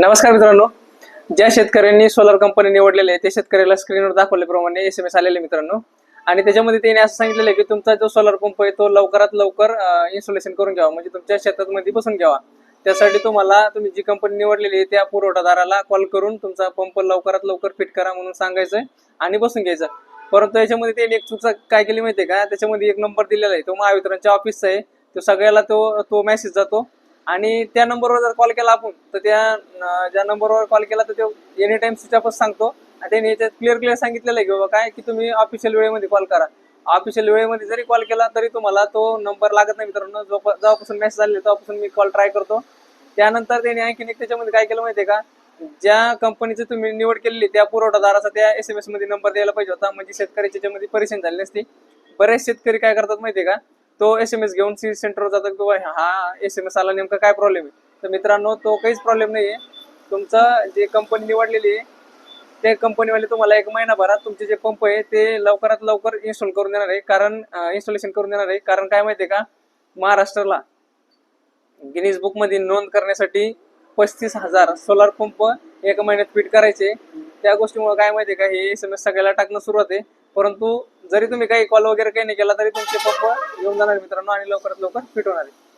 नमस्कार मित्रांनो. ज्या शेतकऱ्यांनी सोलर कंपनी निवडलेले आहे त्या शेतकऱ्याला स्क्रीनवर दाखवल्याप्रमाणे एस एम एस आलेले मित्रांनो. आणि त्याच्यामध्ये त्यांनी असं सांगितलेलं आहे की तुमचा जो सोलर पंप आहे तो लवकरात लवकर इन्स्टॉलेशन करून घ्यावा. म्हणजे तुमच्या शेतामध्ये बसून घ्यावा. त्यासाठी तुम्हाला तुम्ही जी कंपनी निवडलेली आहे त्या पुरवठादाराला कॉल करून तुमचा पंप लवकरात लवकर फिट करा म्हणून सांगायचं आहे आणि बसून घ्यायचं. परंतु याच्यामध्ये त्यांनी एक चुकचा काय केली आहे का? त्याच्यामध्ये एक नंबर दिलेला आहे. तो महावितरणच्या ऑफिसचा आहे. तो सगळ्याला तो तो मेसेज जातो. आणि त्या नंबरवर जर कॉल केला आपण तर त्या ज्या नंबरवर कॉल केला तर तो एनी टाइम स्विच ऑफच सांगतो. आणि त्याने याच्यात क्लिअर क्लिअर सांगितलेलं आहे की बाबा काय की तुम्ही ऑफिशियल वेळेमध्ये कॉल करा. ऑफिशियल वेळेमध्ये जरी कॉल केला तरी तुम्हाला तो नंबर लागत नाही मित्रांनो. जो जेव्हापासून मेसेज आले तेव्हापासून मी कॉल ट्राय करतो. त्यानंतर त्याने आणखीन एक त्याच्यामध्ये काय केलं माहितीये का? ज्या कंपनीची तुम्ही निवड केलेली त्या पुरवठादाराचा त्या एस एम एसमध्ये नंबर द्यायला पाहिजे होता. म्हणजे शेतकरी त्याच्यामध्ये परेशान झाली नसती बरेच शेतकरी काय करतात माहितीये का? तो एस एम एस घेऊन सी सेंटरवर जातात की बाबा हा एस एम एस आला नेमका काय प्रॉब्लेम आहे? तर मित्रांनो तो काहीच प्रॉब्लेम नाहीये. तुमचं जे कंपनी निवडलेली आहे त्या कंपनीवाले तुम्हाला एक महिनाभरात तुमचे जे पंप आहे ते लवकरात लवकर इन्स्टॉल करून देणार आहे. कारण इन्स्टॉलेशन करून देणार आहे. कारण काय माहितीये का? महाराष्ट्राला गिनीज बुकमध्ये नोंद करण्यासाठी पस्तीस हजार सोलार पंप एका महिन्यात फिट करायचे. त्या गोष्टीमुळे काय माहितीये का हे एस एम एस सगळ्याला टाकणं सुरुवात आहे. परंतु जरी तुम्ही काही कॉल वगैरे काही नाही केला तरी तुमचे पप्पा येऊन जाणार मित्रांनो आणि लवकरात लवकर फिट होणार आहे